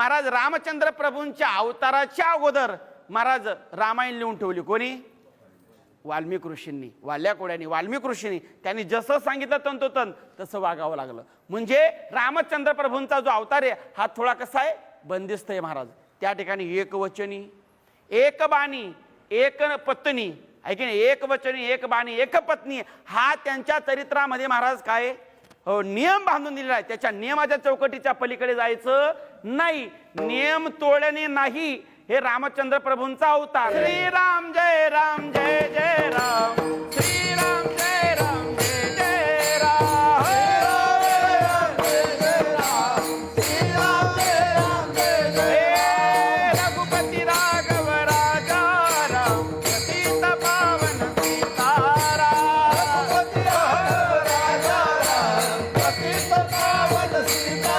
महाराज रामचंद्र प्रभूंच्या अवताराच्या अगोदर महाराज रामायण लिहून ठेवली. कोणी? वाल्मिक ऋषींनी वाल्या कोड्यांनी वाल्मिक ऋषींनी. त्यांनी जसं सांगितलं तंतोतंत तसं वागावं लागलं. म्हणजे रामचंद्र प्रभूंचा जो अवतार आहे हा थोडा कसा आहे? बंदिस्त आहे महाराज. त्या ठिकाणी एक वचनी एक बाणी एक पत्नी. आहे की नाही? एक वचनी एक बाणी एक पत्नी. हा त्यांच्या चरित्रामध्ये महाराज काय हो नियम बांधून दिलेला आहे. त्याच्या नियमाच्या चौकटीच्या पलीकडे जायचं नाही नियम तोडणे नाही हे रामचंद्र प्रभूंचा अवतार. श्रीराम जय राम जय जय राम. श्रीराम जय राम जय जय राम. रघुपती राघव राजा राम पतित पावन सीताराम